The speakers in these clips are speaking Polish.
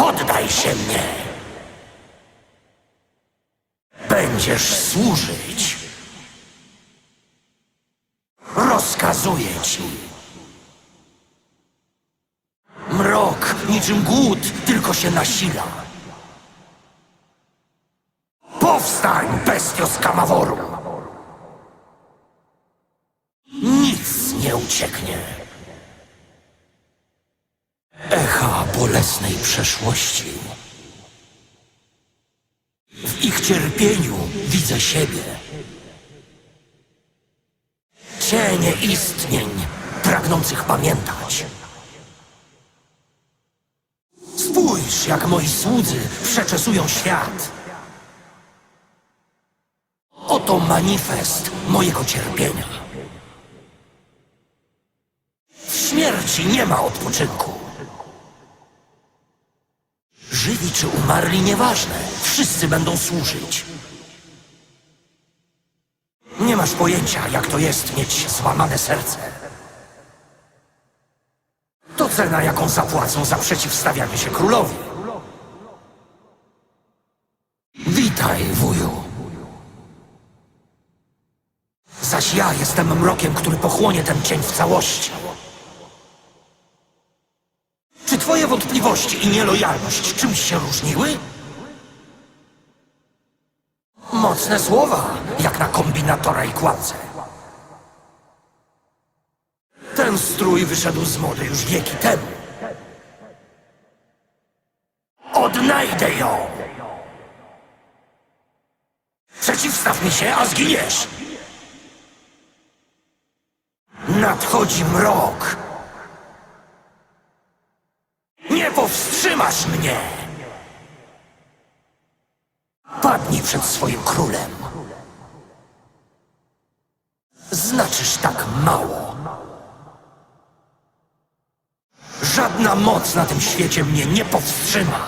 Poddaj się mnie. Będziesz służyć. Rozkazuję ci. Mrok niczym głód tylko się nasila. Powstań, bestio z Kamaworu! Nic nie ucieknie. Echa bolesnej przeszłości. W ich cierpieniu widzę siebie. Cienie istnień pragnących pamiętać. Spójrz, jak moi słudzy przeczesują świat. Oto manifest mojego cierpienia. W śmierci nie ma odpoczynku. Czy umarli, nieważne. Wszyscy będą służyć. Nie masz pojęcia, jak to jest mieć złamane serce. To cena, jaką zapłacą za przeciwstawianie się królowi. Witaj, wuju. Zaś ja jestem mrokiem, który pochłonie ten cień w całości. Czy twoje wątpliwości i nielojalność czymś się różniły? Mocne słowa, jak na kombinatora i kłamcę. Ten strój wyszedł z mody już wieki temu. Odnajdę ją! Przeciwstaw mi się, a zginiesz! Nadchodzi mrok! Nie powstrzymasz mnie! Padnij przed swoim królem. Znaczysz tak mało. Żadna moc na tym świecie mnie nie powstrzyma.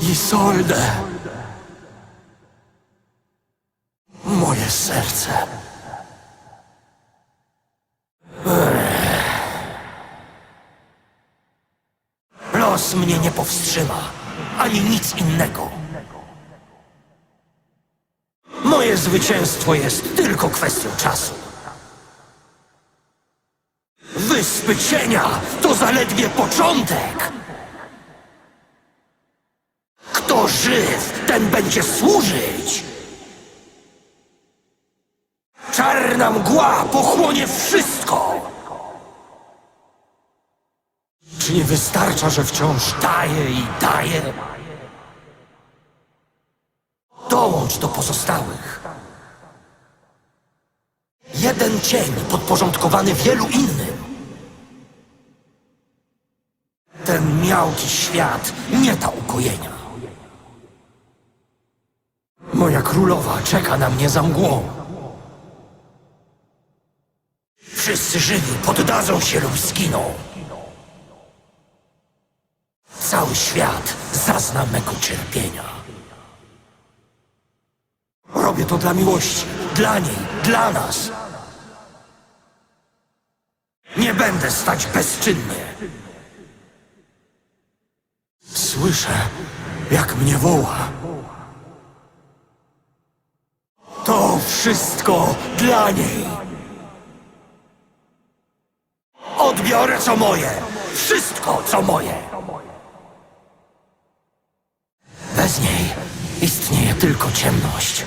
Isolde. Moje serce. Los mnie nie powstrzyma, ani nic innego. Moje zwycięstwo jest tylko kwestią czasu. Wyspy cienia to zaledwie początek. Kto żyw, ten będzie służyć. Czarna mgła pochłonie wszystko. Czy nie wystarcza, że wciąż daje i daje? Dołącz do pozostałych. Jeden cień podporządkowany wielu innym. Ten miałki świat nie da ukojenia. Moja królowa czeka na mnie za mgłą. Wszyscy żywi poddadzą się lub zginą. Cały świat zazna mego cierpienia. Robię to dla miłości, dla niej, dla nas. Nie będę stać bezczynnie. Słyszę, jak mnie woła. To wszystko dla niej. Odbiorę co moje. Wszystko co moje. Bez niej istnieje tylko ciemność.